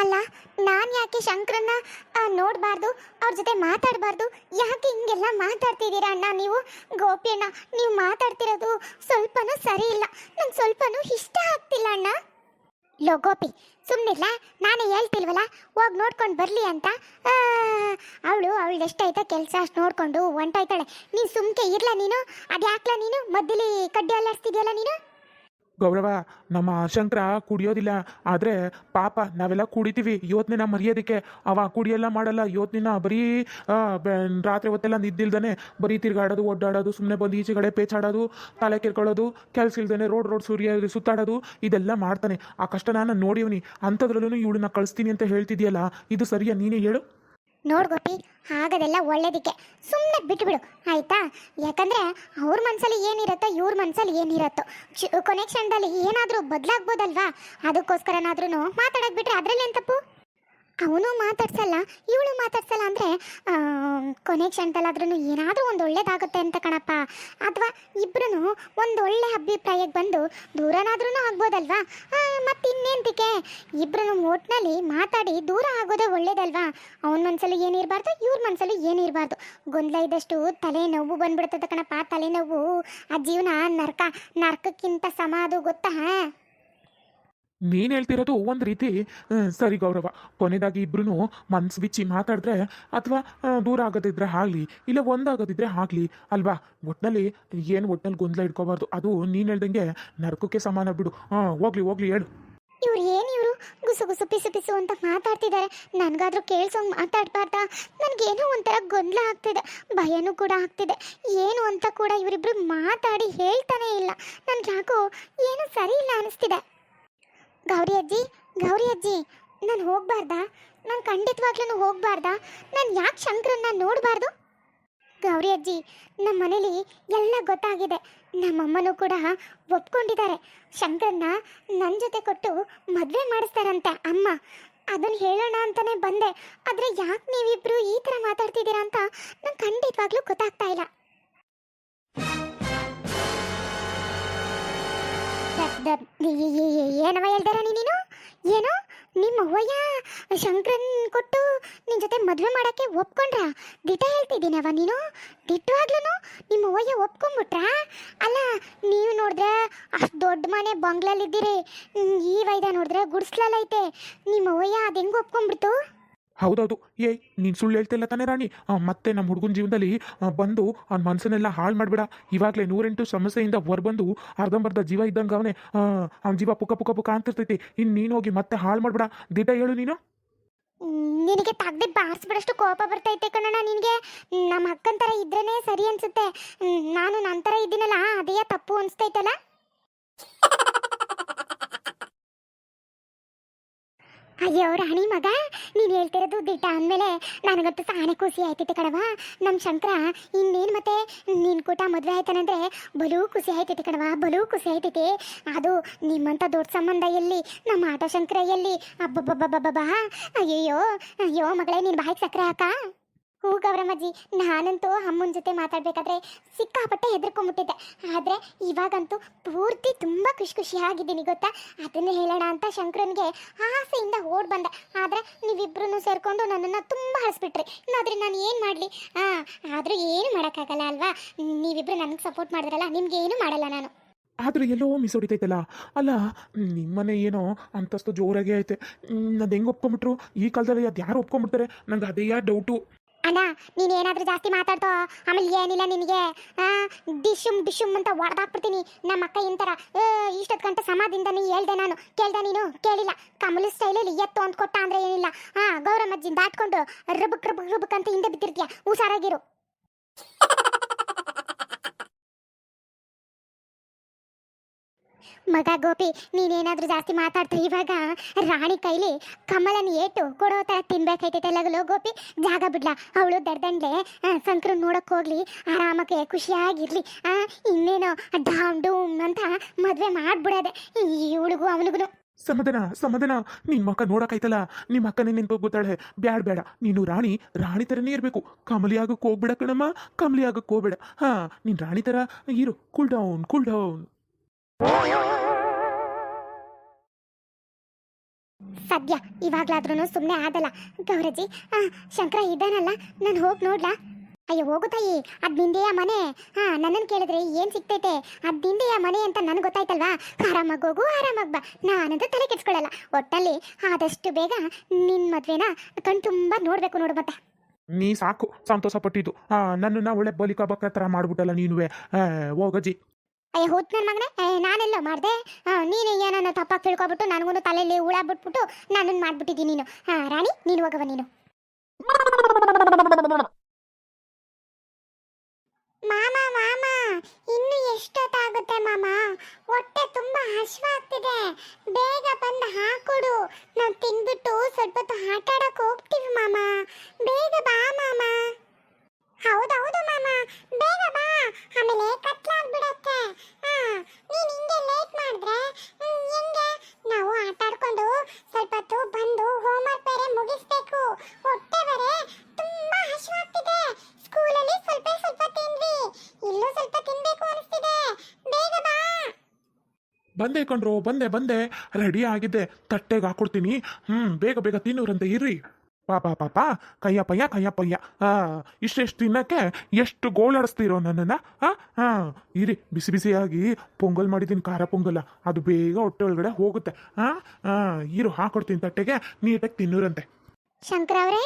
ಅಲ್ಲ, ನಾನು ಯಾಕೆ ಶಂಕರನ್ನ ನೋಡಬಾರ್ದು, ಅವ್ರ ಜೊತೆ ಮಾತಾಡಬಾರ್ದು? ಯಾಕೆ ಹಿಂಗೆಲ್ಲ ಮಾತಾಡ್ತಿದ್ದೀರಾ ಅಣ್ಣ ನೀವು? ಗೋಪಿ ಅಣ್ಣ ನೀವು ಮಾತಾಡ್ತಿರೋದು ಸ್ವಲ್ಪನೂ ಸರಿ ಇಲ್ಲ ನಂಗೆ ಸ್ವಲ್ಪನೂ ಇಷ್ಟ ಆಗ್ತಿಲ್ಲ ಅಣ್ಣ. ಲೋ, ಗೋಪಿ ಸುಮ್ಮನಿಲ್ಲ ನಾನೇ ಹೇಳ್ತಿಲ್ವಲ್ಲ, ಹೋಗಿ ನೋಡ್ಕೊಂಡು ಬರಲಿ ಅಂತ. ಅವಳು ಅವಳು ಎಷ್ಟಾಯ್ತಾ ಕೆಲಸ ಅಷ್ಟು ನೋಡಿಕೊಂಡು ಹೊಂಟಾಯ್ತಾಳೆ ನೀನು ಸುಮ್ಕೆ ಇರಲಾ ನೀನು? ಅದು ಯಾಕಲ ನೀನು? ಮಧ್ಯಲಿ ಕಡ್ಡಿ ಅಲ್ಲಾಡ್ಸ್ತಿದ್ಯಲ್ಲ ನೀನು? ಗೌರವ, ನಮ್ಮ ಶಂಕರ ಕುಡಿಯೋದಿಲ್ಲ. ಆದರೆ ಪಾಪ ನಾವೆಲ್ಲ ಕುಡಿತೀವಿ. ಯೋತ್ನಿನ ಮರೆಯೋದಕ್ಕೆ ಅವ ಕುಡಿಯೆಲ್ಲ ಮಾಡಲ್ಲ. ಯೋತ್ನಿನ ಬರೀ ರಾತ್ರಿ ಹೊತ್ತೆಲ್ಲ ನಿದ್ದಿಲ್ದೇ ಬರೀ ತಿರ್ಗಾಡೋದು ಒಡ್ಡಾಡೋದು ಸುಮ್ಮನೆ ಬಂದು ಈಚೆಗಡೆ ಪೇಚಾಡೋದು, ತಲೆ ಕೆರ್ಕೊಳ್ಳೋದು, ಕೆಲಸ ಇಲ್ದೇ ರೋಡ್ ರೋಡ್ ಸೂರ್ಯ ಸುತ್ತಾಡೋದು, ಇದೆಲ್ಲ ಮಾಡ್ತಾನೆ. ಆ ಕಷ್ಟ ನಾನು ನೋಡಿವ್ನಿ. ಅಂಥದ್ರಲ್ಲೂ ಇವಳನ್ನ ಕಳಿಸ್ತೀನಿ ಅಂತ ಹೇಳ್ತಿದ್ಯಲ್ಲ, ಇದು ಸರಿಯಾ ನೀನೇ ಹೇಳು? ನೋಡ್ ಗೋಪಿ ಹಾಗದೆಲ್ಲ ಒಳ್ಳೇದಕ್ಕೆ. ಸುಮ್ಮನೆ ಬಿಟ್ಬಿಡು, ಆಯ್ತಾ? ಯಾಕಂದ್ರೆ ಅವ್ರ ಮನಸ್ಸಲ್ಲಿ ಏನಿರುತ್ತೋ ಇವ್ರ ಮನ್ಸಲ್ಲಿ ಏನಿರುತ್ತೋ. ಕೊನೆ ಕ್ಷಣದಲ್ಲಿ ಏನಾದರೂ ಬದಲಾಗ್ಬೋದಲ್ವಾ? ಅದಕ್ಕೋಸ್ಕರನಾದ್ರೂ ಮಾತಾಡಕ್ ಬಿಟ್ರೆ ಏನು ತಪ್ಪು? ಅವನು ಮಾತಾಡ್ಸಲ್ಲ, ಇವಳು ಮಾತಾಡ್ಸಲ್ಲ ಅಂದರೆ ಕೊನೆ ಕ್ಷಣದಲ್ಲಾದ್ರೂ ಏನಾದರೂ ಒಂದು ಒಳ್ಳೇದಾಗುತ್ತೆ ಅಂತ ಕಣಪ್ಪ. ಅಥವಾ ಇಬ್ರು ಒಂದು ಒಳ್ಳೆ ಅಭಿಪ್ರಾಯಕ್ಕೆ ಬಂದು ದೂರನಾದ್ರೂ ಆಗ್ಬೋದಲ್ವಾ? ಮತ್ತೆ ಇನ್ನೇಂತಿಕೆ ಇಬ್ರು ಒಟ್ನಲ್ಲಿ ಮಾತಾಡಿ ದೂರ ಆಗೋದೇ ಒಳ್ಳೇದಲ್ವಾ? ಅವನ ಮನಸ್ಸಲ್ಲಿ ಏನಿರಬಾರ್ದು ಇವ್ರ ಮನಸ್ಸಲ್ಲಿ ಏನಿರಬಾರ್ದು. ಗೊಂದಲ ಇದ್ದಷ್ಟು ತಲೆನೋವು ಬಂದ್ಬಿಡ್ತದೆ ಕಣಪ್ಪ, ತಲೆನೋವು. ಆ ಜೀವನ ನರ್ಕ, ನರ್ಕಕ್ಕಿಂತ ಸಮ ಅದು ಗೊತ್ತಾ? ನೀನು ಹೇಳ್ತಿರೋದು ಒಂದು ರೀತಿ ಸರಿ ಗೌರವ. ಕೊನೆದಾಗಿ ಇಬ್ರು ಮನ್ಸು ಬಿಚ್ಚಿ ಮಾತಾಡಿದ್ರೆ ಅಥವಾ ದೂರ ಆಗೋದಿದ್ರೆ ಆಗಲಿ, ಇಲ್ಲ ಒಂದಾಗೋದಿದ್ರೆ ಆಗಲಿ, ಅಲ್ವಾ? ಒಟ್ಟಿನಲ್ಲಿ ಏನು ಒಟ್ನಲ್ಲಿ ಗೊಂದಲ ಇಟ್ಕೋಬಾರ್ದು ಅದು ನೀನು ಹೇಳ್ದಂಗೆ ನರಕಕ್ಕೆ ಸಮಾನ ಬಿಡು. ಹಾಂ ಹೋಗ್ಲಿ ಹೋಗ್ಲಿ, ಹೇಳು. ಇವ್ರು ಏನು ಇವರು? ಗುಸು ಗುಸು, ಪಿಸು ಪಿಸು ಅಂತ ಮಾತಾಡ್ತಿದ್ದಾರೆ ನನಗಾದ್ರೂ ಕೇಳಿಸೋಂಗೆ ಮಾತಾಡ್ಬಾರ್ದಾ? ನನಗೇನೋ ಒಂಥರ ಗೊಂದಲ ಆಗ್ತಿದೆ. ಭಯನೂ ಕೂಡ ಆಗ್ತಿದೆ. ಏನು ಅಂತ ಕೂಡ ಇವರಿಬ್ರು ಮಾತಾಡಿ ಹೇಳ್ತಾನೇ ಇಲ್ಲ. ನನಗೆ ಯಾಕೋ ಏನೂ ಸರಿ ಇಲ್ಲ ಅನಿಸ್ತಿದೆ. ಗೌರಿ ಅಜ್ಜಿ ಗೌರಿ ಅಜ್ಜಿ, ನಾನು ಹೋಗ್ಬಾರ್ದಾ? ನಾನು ಖಂಡಿತವಾಗ್ಲೂ ಹೋಗ್ಬಾರ್ದಾ? ನಾನು ಯಾಕೆ ಶಂಕರನ್ನ ನೋಡಬಾರ್ದು? ಗೌರಿ ಅಜ್ಜಿ ನಮ್ಮ ಮನೇಲಿ ಎಲ್ಲ ಗೊತ್ತಾಗಿದೆ. ನಮ್ಮಮ್ಮನೂ ಕೂಡ ಒಪ್ಕೊಂಡಿದ್ದಾರೆ. ಶಂಕರನ್ನ ನನ್ನ ಜೊತೆ ಕೊಟ್ಟು ಮದುವೆ ಮಾಡಿಸ್ತಾರಂತೆ ಅಮ್ಮ. ಅದನ್ನ ಹೇಳೋಣ ಅಂತಲೇ ಬಂದೆ. ಆದರೆ ಯಾಕೆ ನೀವಿಬ್ರು ಈ ಥರ ಮಾತಾಡ್ತಿದ್ದೀರಾ ಅಂತ ನಂಗೆ ಖಂಡಿತವಾಗ್ಲೂ ಗೊತ್ತಾಗ್ತಾ ಇಲ್ಲ. ಏನವ ಹೇಳ್ದಾರ ನೀನು? ಏನೋ? ನಿಮ್ಮ ಅವ್ವಯ್ಯ ಶಂಕರನ್ ಕೊಟ್ಟು ನಿನ್ನ ಜೊತೆ ಮದುವೆ ಮಾಡೋಕ್ಕೆ ಒಪ್ಕೊಂಡ್ರ? ದಿಟ ಹೇಳ್ತಿದ್ದೀನವ ನೀನು? ದಿಟ್ಟವಾಗ್ಲೂ ನಿಮ್ಮ ಅವ್ವಯ್ಯ ಒಪ್ಕೊಂಡ್ಬಿಟ್ರಾ ಅಲ್ಲ, ನೀವು ನೋಡಿದ್ರೆ ಅಷ್ಟು ದೊಡ್ಡ ಮನೆ ಬಂಗ್ಲಲ್ಲಿದ್ದೀರಿ. ಈ ವೈದ ನೋಡಿದ್ರೆ ಗುಡ್ಸ್ಲಲ್ಲೈತೆ. ನಿಮ್ಮ ಅವ್ವಯ್ಯ ಅದು ಹೆಂಗೆ ಒಪ್ಕೊಂಡ್ಬಿಡ್ತು ಹೌದೌದು. ಏಯ್ ನೀನು ಸುಳ್ಳು ಹೇಳ್ತಿಲ್ಲ ತಾನೇ ರಾಣಿ. ಮತ್ತೆ ನಮ್ಮ ಹುಡುಗನ ಜೀವನದಲ್ಲಿ ಬಂದು ಅವ್ನ ಮನಸ್ಸನ್ನೆಲ್ಲ ಹಾಳು ಮಾಡಿಬಿಡ. ಇವಾಗಲೇ ನೂರೆಂಟು ಸಮಸ್ಯೆಯಿಂದ ಹೊರಬಂದು ಅರ್ಧಂಬರ್ಧ ಜೀವ ಇದ್ದಂಗೆ ಅವನೇ. ಅವ್ನ ಜೀವ ಪುಕ್ಕ ಪುಕ್ಕ ಪುಕ್ಕ ಅಂತಿರ್ತೈತಿ. ಇನ್ನು ನೀನು ಹೋಗಿ ಮತ್ತೆ ಹಾಳು ಮಾಡಿಬಿಡ. ದಿಟ ಹೇಳು ನೀನು. ನಿನಗೆ ತಗ್ದೆ ಬಾರಿಸ್ಬಿಡಷ್ಟು ಕೋಪ ಬರ್ತೈತೆ ಕಣಣ್ಣ ನಿನಗೆ. ನಮ್ಮ ಅಕ್ಕನ ಥರ ಇದ್ರೇ ಸರಿ ಅನ್ಸುತ್ತೆ. ನಾನು ನನ್ನ ಥರ ಇದ್ದೀನಲ್ಲ, ಅದೇ ತಪ್ಪು ಅನ್ಸ್ತೈತಲ್ಲ? ಅಯ್ಯೋ, ರಾಣಿ ಮಗ, ನೀನು ಹೇಳ್ತಿರೋದು ದಿಟ್ಟ ಅಂದ್ಮೇಲೆ ನನಗಂತೂ ಸಾನೆ ಖುಷಿ ಆಯ್ತೈತೆ ಕಣವ ನಮ್ಮ ಶಂಕರ ಇನ್ನೇನ್ ಮತ್ತೆ? ನಿನ್ ಕೂಟ ಮದುವೆ ಆಯ್ತಾನಂದ್ರೆ ಬಲೂ ಖುಷಿ ಆಯ್ತೈತೆ ಕಣವ ಬಲೂ ಖುಷಿ ಆಯ್ತೈತಿ ಅದು ನಿಮ್ಮಂತ ದೊಡ್ಡ ಸಂಬಂಧ ಎಲ್ಲಿ? ನಮ್ಮ ಆಟೋ ಶಂಕರ ಎಲ್ಲಿ? ಅಬ್ಬಬ್ಬಬ್ಬಬ್ಬಬ್ಬ. ಅಯ್ಯಯ್ಯೋ, ಅಯ್ಯೋ ಮಗಳೇ, ನೀನು ಬಾಯ್ ಸಕ್ಕರೆ ಹಾಕ? ಹೂ ಗೌರಮ್ಮಜ್ಜಿ, ನಾನಂತೂ ಅಮ್ಮನ ಜೊತೆ ಮಾತಾಡ್ಬೇಕಾದ್ರೆ ಸಿಕ್ಕಾಪಟ್ಟೆ ಹೆದರ್ಕೊಂಡ್ಬಿಟ್ಟಿದ್ದೆ ಆದರೆ ಇವಾಗಂತೂ ಪೂರ್ತಿ ತುಂಬ ಖುಷಿ ಖುಷಿಯಾಗಿದ್ದೀನಿ ಗೊತ್ತಾ? ಅದನ್ನು ಹೇಳೋಣ ಅಂತ ಶಂಕರನ್ಗೆ ಆಸೆಯಿಂದ ಓಡ್ ಬಂದೆ. ಆದರೆ ನೀವಿಬ್ರು ಸೇರಿಕೊಂಡು ನನ್ನನ್ನು ತುಂಬ ಹಳಸ್ಬಿಟ್ರಿ ಇನ್ನಾದ್ರೆ ನಾನು ಏನು ಮಾಡಲಿ? ಹಾಂ ಆದರೂ ಏನು ಮಾಡೋಕ್ಕಾಗಲ್ಲ ಅಲ್ವಾ? ನೀವಿಬ್ರು ನನಗೆ ಸಪೋರ್ಟ್ ಮಾಡಿದ್ರಲ್ಲ, ನಿಮ್ಗೆ ಏನು ಮಾಡಲ್ಲ ನಾನು. ಆದ್ರೆ ಎಲ್ಲೋ ಮಿಸ್ ಹೊಡಿತೈತಲ್ಲ? ಅಲ್ಲ, ನಿಮ್ಮನೆ ಏನೋ ಅಂತಸ್ತು ಜೋರಾಗೆ ಐತೆ. ಅದು ಹೆಂಗೆ ಒಪ್ಕೊಂಬಿಟ್ರು? ಈ ಕಾಲದಲ್ಲಿ ಅದು ಯಾರು ಒಪ್ಕೊಂಬಿಡ್ತಾರೆ? ನಂಗೆ ಅದೇ ಡೌಟು ಅಣ್ಣ, ನೀನು ಏನಾದರೂ ಜಾಸ್ತಿ ಮಾತಾಡ್ತೋ? ಆಮೇಲೆ ಏನಿಲ್ಲ ನಿನಗೆ? ಡಿಶುಮ್ ಡಿಶುಮ್ ಅಂತ ಹೊಡೆದಾಕ್ಬಿಡ್ತೀನಿ ನಮ್ಮ ಅಕ್ಕ ಇಂತರ ಇಷ್ಟೊತ್ತು ಗಂಟೆ ಸಮಾದಿಂದ ನೀ ಹೇಳ್ದೆ ನಾನು. ಕೇಳ್ದೆ ನೀನು? ಕೇಳಿಲ್ಲ. ಕಮಲ ಸ್ಟೈಲಲ್ಲಿ ಎತ್ತು ಅಂತ ಕೊಟ್ಟ ಅಂದರೆ ಏನಿಲ್ಲ. ಹಾಂ ಗೌರಮ್ಮಜ್ಜಿ ದಾಟ್ಕೊಂಡು ರಬಕ್ ರಬಕ್ ರಬಕ್ ಅಂತ ಹಿಂದೆ ಬಿದ್ದಿರ್ತೀಯ. ಹುಷಾರಾಗಿರು. ಮಗ ಗೋಪಿ, ನೀನೇನಾದ್ರೂ ಜಾಸ್ತಿ ಮಾತಾಡ್ತಾ ಇವಾಗ? ರಾಣಿ ಕೈಲಿ ಕಮಲನ ಏಟು ಕೊಡೋ ತರ ತಿನ್ಬೇಕಾಯ್ತೈತೆ ಲಗಲು ಗೋಪಿ. ಜಾಗ ಬಿಡ್ಲ, ಅವಳು ದರ್ದಂಡ್ಲೆ ಸಂಕ್ರು ನೋಡಕ್ ಹೋಗ್ಲಿ, ಆರಾಮಕ್ಕೆ ಖುಷಿಯಾಗಿರ್ಲಿ ಇನ್ನೇನೋ ಡಾಮ್ ಡೂಮ್ ಅಂತ ಮದ್ವೆ ಮಾಡ್ಬಿಡೋದೆ. ಇವಳಿಗೂ ಅವನಿಗೂ. ಸಮಾಧಾನ ಸಮಾಧಾನ ನಿನ್ನ ಮಕ್ಕ ನೋಡಕ್ಕಾಯ್ತಲ್ಲ? ನಿಮ್ಮ ಅಕ್ಕನೇ ನಿನ್ಗೆ ಗೊತ್ತಾಳೆ, ಬ್ಯಾಡ ಬೇಡ ನೀನು ರಾಣಿ ರಾಣಿ ಥರನೇ ಇರಬೇಕು. ಕಮಲಿ ಆಗಕ್ಕೆ ಹೋಗ್ಬೇಡ ಕಣಮ್ಮ, ಕಮಲಿ ಆಗಕ್ಕೆ ಹೋಗ್ಬೇಡ. ಹಾ, ನೀನು ರಾಣಿ ಥರ ಇರು. ಕೂಲ್ ಡೌನ್ ಕೂಲ್ ಡೌನ್ ಸದ್ಯ ಇವಾಗ್ಲಾದ್ರೂ ಸುಮ್ಮನೆ ಆದಲ್ಲ. ಗೌರಜ್ಜಿ ಶಂಕರ ಇದ್ದಾನಲ್ಲ ನಾನು ಹೋಗಿ ನೋಡ್ಲಾ? ಅಯ್ಯೋ ಹೋಗು ತಾಯಿ ಅದ್ ನಿಂದೆಯ ಮನೆ. ಹಾ ನನ್ನನ್ನು ಕೇಳಿದ್ರೆ ಏನ್ ಸಿಗ್ತೈತೆ? ಅದ್ ನಿಂದೆಯ ಮನೆ ಅಂತ ನನ್ಗೆ ಗೊತ್ತಾಯ್ತಲ್ವಾ? ಆರಾಮಾಗಿ ಹೋಗು ಆರಾಮಾಗಿ ಬಾ. ನಾನಂತೂ ತಲೆ ಕೆಡ್ಸ್ಕೊಳ್ಳಲ್ಲ ಒಟ್ಟಲ್ಲಿ ಆದಷ್ಟು ಬೇಗ ನಿನ್ ಮದ್ವೆನ ಕಣ್ ತುಂಬಾ ನೋಡ್ಬೇಕು ನೋಡು ಮತ್ತೆ. ನೀ ಸಾಕು ಸಂತೋಷ ಪಟ್ಟಿದ್ದು. ನನ್ನ ಒಳ್ಳೆ ಬಲಿಕ ಬಕ್ಕ ಮಾಡ್ಬಿಟ್ಟಲ್ಲ ನೀನುವೆ. ಆ, ಹೋಗಜ್ಜಿ. ಅಯ್ಯ ಹೋತ್ ನನ್ನ ಮಗನೇ. ನಾನೆಲ್ಲ ಮಾಡಿದೆ? ನೀನು ಏನನ್ನ ತಪ್ಪಾಗಿ ತಿಳ್ಕೊಬಿಟ್ಟು ನನಗೂ ತಲೆಯಲ್ಲಿ ಹುಳ ಬಿಟ್ಬಿಟ್ಟು ನನ್ನನ್ನು ಮಾಡ್ಬಿಟ್ಟಿದ್ದೀನಿ ನೀನು. ಹಾ ರಾಣಿ, ನೀನು ಹೋಗವ ನೀನು. ಮಾಮ ಮಾಮ, ಇನ್ನು ಎಷ್ಟೊತ್ತಾಗುತ್ತೆ ಮಾಮ? ಹೊಟ್ಟೆ ತುಂಬಾ ಹಶ್ವಾಗ್ತಿದೆ ಬೇಗ ಬಂದು ಹಾಕೊಡು. ನಾವು ತಿಂದ್ಬಿಟ್ಟು ಸ್ವಲ್ಪ ಹೊತ್ತು ಆಟ ಹೋಗ್ತೀವಿ ಮಾಮ. ಬೇಗ ಬಾ ಮಾಮ. ಹೌದೌದು ಮಾಮ. ಬೇಗ ಬಾ. ಆಮೇಲೆ ಕತ್ಲಾಗ್ಬಿಡತ್ತೆ. ನೀನ್ ಹಿಂಗೆ ಲೇಟ್ ಮಾಡಿದ್ರೆ ಹೆಂಗೆ? ನಾವು ಆಟಾಡ್ಕೊಂಡು ಸ್ವಲ್ಪ ಹೊತ್ತು ಬಂದು ಹೋಮ್ವರ್ಕ್ ಬೇರೆ ಮುಗಿಸ್ಬೇಕು. ಹೊಟ್ಟೆ ಬೇರೆ ತುಂಬಾ ಹಸಿವಾಗ್ತಿದೆ. ಸ್ಕೂಲಲ್ಲಿ ಸ್ವಲ್ಪ ಸ್ವಲ್ಪ ತಿಂದ್ವಿ. ಇಲ್ಲೂ ಸ್ವಲ್ಪ ತಿನ್ಬೇಕು ಅನಿಸ್ತಿದೆ. ಬೇಗ ಬಾ. ಬಂದೆ ಕಣ್ರು, ಬಂದೆ ಬಂದೆ. ರೆಡಿ ಆಗಿದೆ ತಟ್ಟೆಗೆ ಹಾಕೊಡ್ತೀನಿ. ಹ್ಮ್, ಬೇಗ ಬೇಗ ತಿನ್ನೋರಂತೆ, ಇರ್ರಿ. ಪಾಪ ಪಾಪ ಕಯ್ಯಪ್ಪಯ್ಯ ಕಯ್ಯಪ್ಪಯ್ಯ ಆ ಇಷ್ಟೆಷ್ಟು ತಿನ್ನಕ್ಕೆ ಎಷ್ಟು ಗೋಳಾಡಿಸ್ತೀರೋ ನನ್ನನ್ನ? ಆ ಹಾಂ ಇರಿ ಬಿಸಿ ಬಿಸಿಯಾಗಿ ಪೊಂಗಲ್ ಮಾಡಿದ್ದೀನಿ ಖಾರ ಪೊಂಗಲ. ಅದು ಬೇಗ ಹೊಟ್ಟೆ ಒಳಗಡೆ ಹೋಗುತ್ತೆ. ಹಾಂ ಹಾಂ ಇರು ಹಾಕೊಡ್ತೀನಿ ತಟ್ಟೆಗೆ ನೀಟಾಗಿ ತಿನ್ನೋರಂತೆ. ಶಂಕರ ಅವರೇ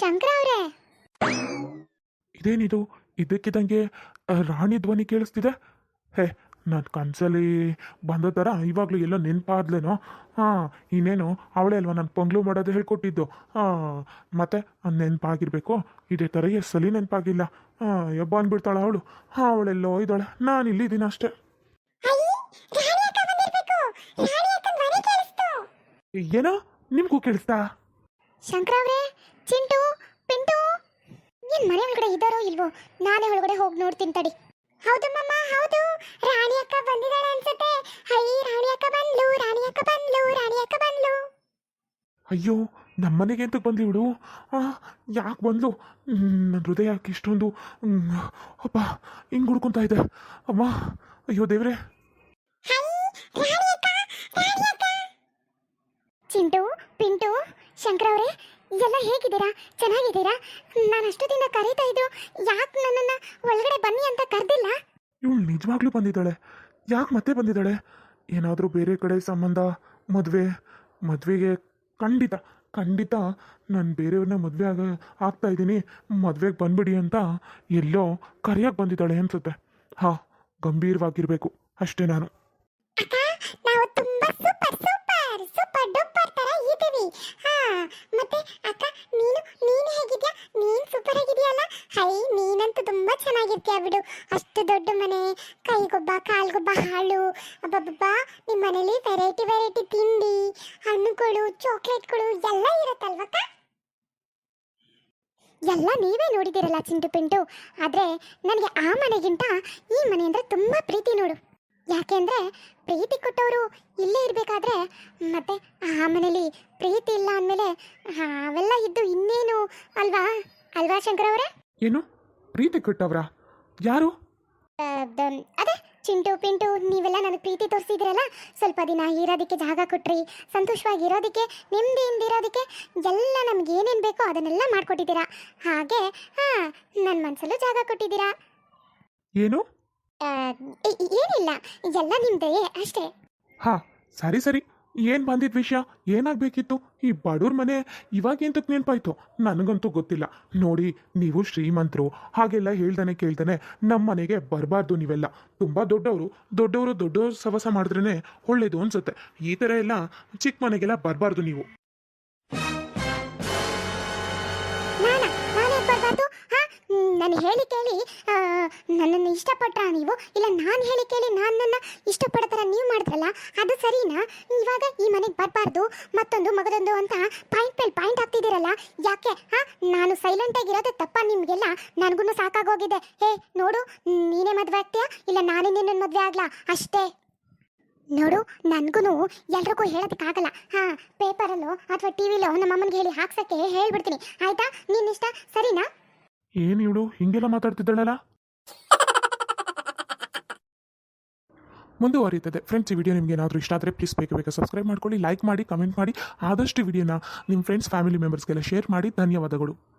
ಶಂಕರ ಅವರೇ. ಇದೇನಿದು? ಇದಕ್ಕಿದಂಗೆ ರಾಣಿ ಧ್ವನಿ ಕೇಳಿಸ್ತಿದೆ? ಹೇ ನನ್ನ ಕನಸಲ್ಲಿ ಬಂದ ಥರ ಇವಾಗಲೂ ಎಲ್ಲೋ ನೆನಪಾದ್ಲೇನೋ? ಹಾಂ ಇನ್ನೇನು? ಅವಳೇ ಅಲ್ವಾ ನಾನು ಪೊಂಗ್ಲು ಮಾಡೋದು ಹೇಳ್ಕೊಟ್ಟಿದ್ದು. ಹಾಂ ಮತ್ತೆ ಅದು ನೆನಪಾಗಿರ್ಬೇಕು. ಇದೇ ಥರ ಸಲಿ ಸಲ ನೆನಪಾಗಿಲ್ಲ. ಹಾಂ ಎಬ್ಬ ಅಂದ್ಬಿಡ್ತಾಳೆ ಅವಳು. ಹಾಂ ಅವಳೆಲ್ಲೋ ಇದ್ದಾಳೆ. ನಾನು ಇಲ್ಲಿದ್ದೀನಿ ಅಷ್ಟೇ. ಏನೋ? ನಿಮಗೂ ಕೇಳಿಸ್ತಾ? ಶಂಕರ ಅವರೇ ಚಿಂಟು ಪಿಂಟು ಏನ್ ಮನೆ ಒಳಗಡೆ ಇದ್ದಾರೋ ಇಲ್ವೋ? ನಾನೇ ಒಳಗಡೆ ಹೋಗಿ ನೋಡ್ತೀನಿ ತಡಿ. ಹೌದು ಮಮ್ಮ ಹೌದು. ರಾಣಿ ಅಕ್ಕ ಬಂದಿದ್ದಾಳೆ ಅನ್ಸುತ್ತೆ. ಹೈ ರಾಣಿ ಅಕ್ಕ ಬಂದ್ಲು ರಾಣಿ ಅಕ್ಕ ಬಂದ್ಲು ರಾಣಿ ಅಕ್ಕ ಬಂದ್ಲು. ಅಯ್ಯೋ ನಮ್ಮನೆಗೆ ಅಂತ ಬಂದ್ಲಿ ಇವಳು ಯಾಕೆ ಬಂದ್ಲು? ನನ್ನ ಹೃದಯ ಯಾಕೆ ಇಷ್ಟೊಂದು ಅಪ್ಪ ಹಿಂಗೆ ಹುಡ್ಕೊಂತ ಇದೆ. ಅಮ್ಮ ಅಯ್ಯೋ ದೇವ್ರೆ. ಚಿಂಟು ಪಿಂಟು ಶಂಕರ ಅವರೇ ಎಲ್ಲ ಹೇಗಿದ್ದೀರಾ? ಚೆನ್ನಾಗಿದ್ದೀರಾ? ನಾನು ಅಷ್ಟೊತ್ತಿಂದ ಕರೀತಾ ಇದ್ರು ಯಾಕೆ ನನ್ನನ್ನ ಒಳಗಡೆ ಬನ್ನಿ ಅಂತ ಕರೆದಿಲ್ಲ? ಇವಳು ನಿಜವಾಗ್ಲೂ ಬಂದಿದ್ದಾಳೆ. ಯಾಕೆ ಮತ್ತೆ ಬಂದಿದ್ದಾಳೆ? ಏನಾದರೂ ಬೇರೆ ಕಡೆ ಸಂಬಂಧ ಮದುವೆ ಮದುವೆಗೆ ಖಂಡಿತ ಖಂಡಿತ ನಾನು ಬೇರೆಯವ್ರನ್ನ ಮದುವೆ ಆಗ ಆಗ್ತಾ ಇದ್ದೀನಿ. ಮದುವೆಗೆ ಬಂದ್ಬಿಡಿ ಅಂತ ಎಲ್ಲೋ ಕರೆಯಕ್ಕೆ ಬಂದಿದ್ದಾಳೆ ಅನ್ಸುತ್ತೆ. ಹಾ ಗಂಭೀರವಾಗಿರಬೇಕು. ಅಷ್ಟೇ ನಾನು. ಹಾ, ಮತ್ತೆ ಅಕ್ಕ, ನೀನು ನೀನು ಹೇಗಿದ್ಯಾ? ನೀನು ಸೂಪರ್ ಆಗಿದೆಯಲ್ಲ? ಹೈ, ನೀನಂತೂ ತುಂಬಾ ಚೆನ್ನಾಗಿರ್ತೀಯ ಬಿಡು. ಅಷ್ಟು ದೊಡ್ಡ ಮನೆ, ಕೈಗೊಬ್ಬ, ಕಾಲ್ಗೊಬ್ಬ ಹಾಳು ಅಬ್ಬಬ್ಬಾ ನಿಮ್ಮ ಮನೇಲಿ ವೆರೈಟಿ ವೆರೈಟಿ ತಿಂಡಿ, ಹಣ್ಣುಗಳು ಚಾಕ್ಲೇಟ್ಗಳು ಎಲ್ಲ ಇರುತ್ತಲ್ವಕ್ಕ ಎಲ್ಲ ನೀವೇ ನೋಡಿದಿರಲ್ಲ ಚಿಂಟು ಪಿಂಟು. ಆದ್ರೆ, ನನಗೆ ಆ ಮನೆಗಿಂತ ಈ ಮನೆ ಅಂದರೆ ತುಂಬ ಪ್ರೀತಿ ನೋಡು. ಯಾಕೆಂದ್ರೆ ಪ್ರೀತಿ ಕೊಟ್ಟವರು ಇಲ್ಲೇ ಇರಬೇಕಾದ್ರೆ ಮತ್ತೆ ಆ ಮನೇಲಿ ಪ್ರೀತಿ ಇಲ್ಲ ಅಂದಮೇಲೆ ಅವೆಲ್ಲ ಇದ್ದು ಇನ್ನೇನು ಅಲ್ವಾ? ಅಲ್ವಾ ಶಂಕರ್ ಅವರೇ? ಏನು? ಪ್ರೀತಿ ಕೊಟ್ಟವರ? ಯಾರು? ಅದೇ ಚಿಂಟು ಪಿಂಟು ನೀವೆಲ್ಲ ನನಗೆ ಪ್ರೀತಿ ತೋರಿಸಿದ್ರಲ್ಲ ಸ್ವಲ್ಪ ದಿನ ಇರೋದಕ್ಕೆ ಜಾಗ ಕೊಟ್ರಿ ಸಂತೋಷವಾಗಿ ಇರೋದಕ್ಕೆ ನೆಮ್ಮದಿಯಿಂದ ಇರೋದಕ್ಕೆ ಎಲ್ಲ ನಮ್ಗೆ ಏನೇನು ಬೇಕೋ ಅದನ್ನೆಲ್ಲ ಮಾಡಿಕೊಟ್ಟಿದ್ದೀರಾ. ಹಾಗೆ ಹಾಂ ನನ್ನ ಮನಸ್ಸಲ್ಲೂ ಜಾಗ ಕೊಟ್ಟಿದ್ದೀರಾ. ಏನು? ಏನಿಲ್ಲ, ಎಲ್ಲ ನಿಮ್ದೆಯೇ ಅಷ್ಟೇ. ಹಾ, ಸರಿ ಸರಿ. ಏನು ಬಂದಿದ್ ವಿಷಯ? ಏನಾಗ್ಬೇಕಿತ್ತು? ಈ ಬಡವ್ರ ಮನೆ ಇವಾಗ ಎಂತಕ್ಕೆ ನೆನಪಾಯ್ತು? ನನಗಂತೂ ಗೊತ್ತಿಲ್ಲ. ನೋಡಿ, ನೀವು ಶ್ರೀಮಂತರು, ಹಾಗೆಲ್ಲ ಹೇಳ್ದಾನೆ, ಕೇಳ್ದಾನೆ ನಮ್ಮ ಮನೆಗೆ ಬರಬಾರ್ದು ನೀವೆಲ್ಲ. ತುಂಬ ದೊಡ್ಡವರು ದೊಡ್ಡವರು ದೊಡ್ಡವರು ಸವಸ ಮಾಡಿದ್ರೇ ಒಳ್ಳೇದು ಅನ್ಸುತ್ತೆ. ಈ ಥರ ಎಲ್ಲ ಚಿಕ್ಕ ಮನೆಗೆಲ್ಲ ಬರಬಾರ್ದು ನೀವು. ನಾನು ಹೇಳಿ ಕೇಳಿ ನನ್ನನ್ನು ಇಷ್ಟಪಟ್ಟ ನೀವು? ಇಲ್ಲ, ನಾನು ಹೇಳಿ ಕೇಳಿ ನನ್ನನ್ನು ಇಷ್ಟಪಡೋ ಥರ ನೀವು ಮಾಡಿದ್ರಲ್ಲ ಅದು ಸರಿನಾ? ಇವಾಗ ಈ ಮನೆಗೆ ಬರಬಾರ್ದು, ಮತ್ತೊಂದು ಮಗದೊಂದು ಅಂತ ಪಾಯಿಂಟ್ ಮೇಲೆ ಪಾಯಿಂಟ್ ಆಗ್ತಿದ್ದೀರಲ್ಲ ಯಾಕೆ ಹಾ ನಾನು ಸೈಲೆಂಟ್ ಆಗಿರೋದು ತಪ್ಪ ನಿಮಗೆಲ್ಲ? ನನಗೂ ಸಾಕಾಗೋಗಿದೆ. ಹೇ, ನೋಡು, ನೀನೇ ಮದುವೆ ಆಗ್ತೀಯಾ? ಇಲ್ಲ, ನಾನೇ ನಿನ್ನ ಮದುವೆ ಆಗ್ಲಾ? ಅಷ್ಟೇ. ನೋಡು ನನಗೂ ಎಲ್ರಿಗೂ ಹೇಳೋದಕ್ಕಾಗಲ್ಲ. ಹಾಂ ಪೇಪರಲ್ಲೋ ಅಥವಾ ಟಿವಿಲೋ ನಮ್ಮ ಅಮ್ಮನಿಗೆ ಹೇಳಿ ಹಾಕ್ಸೋಕ್ಕೆ ಹೇಳ್ಬಿಡ್ತೀನಿ. ಆಯ್ತಾ? ನಿನ್ನಿಷ್ಟ? ಸರಿನಾ? ಏನು ಇವಳು? ಹಿಂಗೆಲ್ಲ ಮಾತಾಡ್ತಿದ್ದಾಳಲ್ಲ? ಮುಂದುವರಿಯುತ್ತದೆ. ಫ್ರೆಂಡ್ಸ್ ಈ ವಿಡಿಯೋ ನಿಮಗೆ ಏನಾದರೂ ಇಷ್ಟ ಆದರೆ ಪ್ಲೀಸ್ ಬೇಗ ಬೇಗ ಸಬ್ಸ್ಕ್ರೈಬ್ ಮಾಡ್ಕೊಳ್ಳಿ ಲೈಕ್ ಮಾಡಿ ಕಮೆಂಟ್ ಮಾಡಿ. ಆದಷ್ಟು ವಿಡಿಯೋನ ನಿಮ್ಮ ಫ್ರೆಂಡ್ಸ್ ಫ್ಯಾಮಿಲಿ ಮೆಂಬರ್ಸ್ಗೆಲ್ಲ ಶೇರ್ ಮಾಡಿ. ಧನ್ಯವಾದಗಳು.